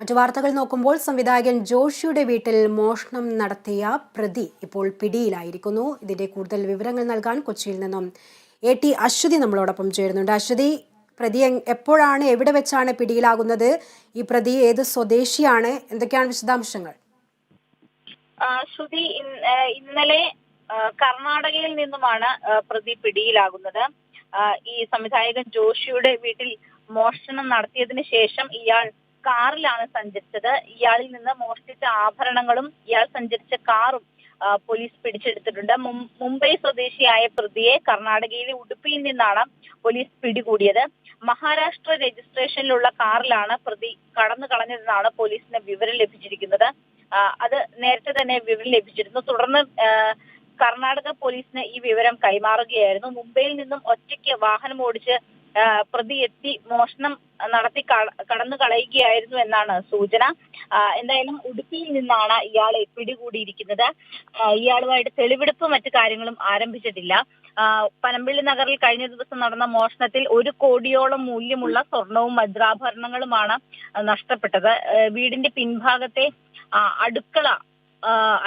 മറ്റു വാർത്തകൾ നോക്കുമ്പോൾ സംവിധായകൻ ജോഷിയുടെ വീട്ടിൽ മോഷണം നടത്തിയ പ്രതി ഇപ്പോൾ പിടിയിലായിരിക്കുന്നു. ഇതിന്റെ കൂടുതൽ വിവരങ്ങൾ നൽകാൻ കൊച്ചിയിൽ നിന്നും എ ടി അശ്വതി നമ്മളോടൊപ്പം ചേരുന്നുണ്ട്. അശ്വതി പ്രതി എപ്പോഴാണ് എവിടെ വെച്ചാണ് പിടിയിലാകുന്നത്? ഈ പ്രതി ഏത് സ്വദേശിയാണ്? എന്തൊക്കെയാണ് വിശദാംശങ്ങൾ? ശ്രുതി ഇന്നലെ കർണാടകയിൽ നിന്നുമാണ് പ്രതി പിടിയിലാകുന്നത്. ഈ സംവിധായകൻ ജോഷിയുടെ വീട്ടിൽ മോഷണം നടത്തിയതിനു ശേഷം ഇയാൾ കാറിലാണ് സഞ്ചരിച്ചത്. ഇയാളിൽ നിന്ന് മോഷ്ടിച്ച ആഭരണങ്ങളും ഇയാൾ സഞ്ചരിച്ച കാറും പോലീസ് പിടിച്ചെടുത്തിട്ടുണ്ട്. മുംബൈ സ്വദേശിയായ പ്രതിയെ കർണാടകയിലെ ഉടുപ്പിയിൽ നിന്നാണ് പോലീസ് പിടികൂടിയത്. മഹാരാഷ്ട്ര രജിസ്ട്രേഷനിലുള്ള കാറിലാണ് പ്രതി കടന്നു കളഞ്ഞതെന്നാണ് പോലീസിന് വിവരം ലഭിച്ചിരിക്കുന്നത്. അത് നേരത്തെ തന്നെ വിവരം ലഭിച്ചിരുന്നു. തുടർന്ന് കർണാടക പോലീസിന് ഈ വിവരം കൈമാറുകയായിരുന്നു. മുംബൈയിൽ നിന്നും ഒറ്റയ്ക്ക് വാഹനം ഓടിച്ച് പ്രതി എത്തി മോഷണം നടത്തി കടന്നു കളയുകയായിരുന്നു എന്നാണ് സൂചന. എന്തായാലും ഉടുപ്പിയിൽ നിന്നാണ് ഇയാളെ പിടികൂടിയിരിക്കുന്നത്. ഇയാളുമായിട്ട് തെളിവെടുപ്പ് മറ്റു കാര്യങ്ങളും ആരംഭിച്ചിട്ടില്ല. പനമ്പിള്ളി നഗറിൽ കഴിഞ്ഞ ദിവസം നടന്ന മോഷണത്തിൽ ഒരു കോടിയോളം മൂല്യമുള്ള സ്വർണവും മദ്രാഭരണങ്ങളുമാണ് നഷ്ടപ്പെട്ടത്. വീടിന്റെ പിൻഭാഗത്തെ അടുക്കള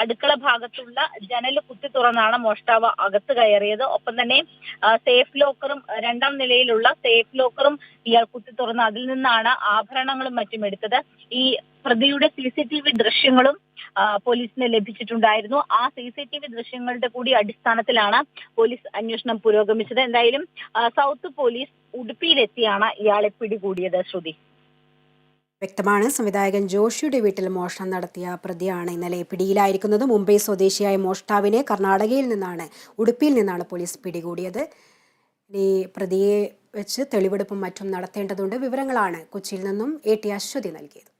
അടുക്കള ഭാഗത്തുള്ള ജനൽ കുത്തി തുറന്നാണ് മോഷ്ടാവ് അകത്ത് കയറിയത്. ഒപ്പം തന്നെ സേഫ് ലോക്കറും രണ്ടാം നിലയിലുള്ള സേഫ് ലോക്കറും ഇയാൾ കുത്തി തുറന്ന് അതിൽ നിന്നാണ് ആഭരണങ്ങളും മറ്റും എടുത്തത്. ഈ പ്രതിയുടെ സി സി ടി വി ദൃശ്യങ്ങളും പോലീസിന് ലഭിച്ചിട്ടുണ്ടായിരുന്നു. ആ സി സി ടി വി ദൃശ്യങ്ങളുടെ കൂടി അടിസ്ഥാനത്തിലാണ് പോലീസ് അന്വേഷണം പുരോഗമിച്ചത്. എന്തായാലും സൗത്ത് പോലീസ് ഉടുപ്പിയിലെത്തിയാണ് ഇയാളെ പിടികൂടിയത് ശ്രുതി. വ്യക്തമാണ്. സംവിധായകൻ ജോഷിയുടെ വീട്ടിൽ മോഷണം നടത്തിയ പ്രതിയാണ് ഇന്നലെ പിടിയിലായിരിക്കുന്നത്. മുംബൈ സ്വദേശിയായ മോഷ്ടാവിനെ കർണാടകയിൽ നിന്നാണ് ഉടുപ്പിയിൽ നിന്നാണ് പോലീസ് പിടികൂടിയത്. ഈ പ്രതിയെ വെച്ച് തെളിവെടുപ്പും മറ്റും നടത്തേണ്ടതുണ്ട്. വിവരങ്ങളാണ് കൊച്ചിയിൽ നിന്നും എ ടി അശ്വതി നൽകിയത്.